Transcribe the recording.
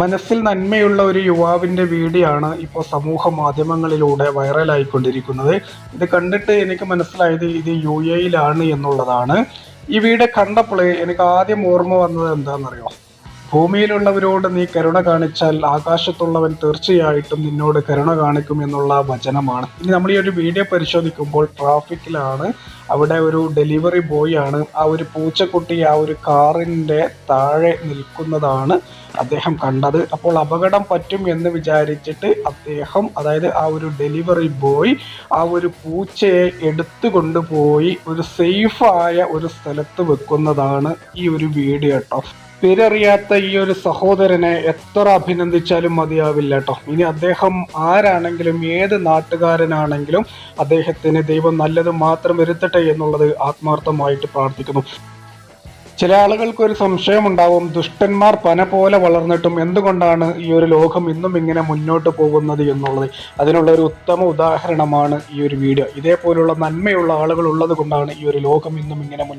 മനസ്സിൽ നന്മയുള്ള ഒരു യുവാവിന്റെ വീഡിയോ ആണ് ഇപ്പോൾ സമൂഹ മാധ്യമങ്ങളിലൂടെ വൈറലായിക്കൊണ്ടിരിക്കുന്നത്. ഇത് കണ്ടിട്ട് എനിക്ക് മനസ്സിലായത് ഇത് യു എയിലാണ് എന്നുള്ളതാണ്. ഈ വീഡിയോ കണ്ടപ്പോൾ എനിക്ക് ആദ്യം ഓർമ്മ വന്നത് എന്താണെന്നറിയോ ഭൂമിയിലുള്ളവരോട് നീ കരുണ കാണിച്ചാൽ ആകാശത്തുള്ളവൻ തീർച്ചയായിട്ടും നിന്നോട് കരുണ കാണിക്കും എന്നുള്ള വചനമാണ്. ഇനി നമ്മൾ ഈ ഒരു വീഡിയോ പരിശോധിക്കുമ്പോൾ ട്രാഫിക്കിലാണ്. അവിടെ ഒരു ഡെലിവറി ബോയ് ആണ്. ആ ഒരു പൂച്ചക്കുട്ടി ആ ഒരു കാറിന്റെ താഴെ നിൽക്കുന്നതാണ് അദ്ദേഹം കണ്ടത്. അപ്പോൾ അപകടം പറ്റും എന്ന് വിചാരിച്ചിട്ട് അദ്ദേഹം അതായത് ആ ഒരു ഡെലിവറി ബോയ് ആ ഒരു പൂച്ചയെ എടുത്തു കൊണ്ടുപോയി ഒരു സേഫായ ഒരു സ്ഥലത്ത് വെക്കുന്നതാണ് ഈ ഒരു വീഡിയോ കേട്ടോ പേരറിയാത്ത ഈ ഒരു സഹോദരനെ എത്ര അഭിനന്ദിച്ചാലും മതിയാവില്ല കേട്ടോ ഇനി അദ്ദേഹം ആരാണെങ്കിലും ഏത് നാട്ടുകാരനാണെങ്കിലും അദ്ദേഹത്തിന് ദൈവം നല്ലത് മാത്രം വരുത്തട്ടെ എന്നുള്ളത് ആത്മാർത്ഥമായിട്ട് പ്രാർത്ഥിക്കുന്നു. ചില ആളുകൾക്ക് ഒരു സംശയമുണ്ടാവും ദുഷ്ടന്മാർ പന പോലെ വളർന്നിട്ടും എന്തുകൊണ്ടാണ് ഈ ഒരു ലോകം ഇന്നും ഇങ്ങനെ മുന്നോട്ട് പോകുന്നത് എന്നുള്ളത്. അതിനുള്ള ഒരു ഉത്തമ ഉദാഹരണമാണ് ഈ ഒരു വീഡിയോ. ഇതേപോലുള്ള നന്മയുള്ള ആളുകൾ ഉള്ളത് കൊണ്ടാണ് ഈ ഒരു ലോകം ഇന്നും ഇങ്ങനെ മുന്നോട്ട്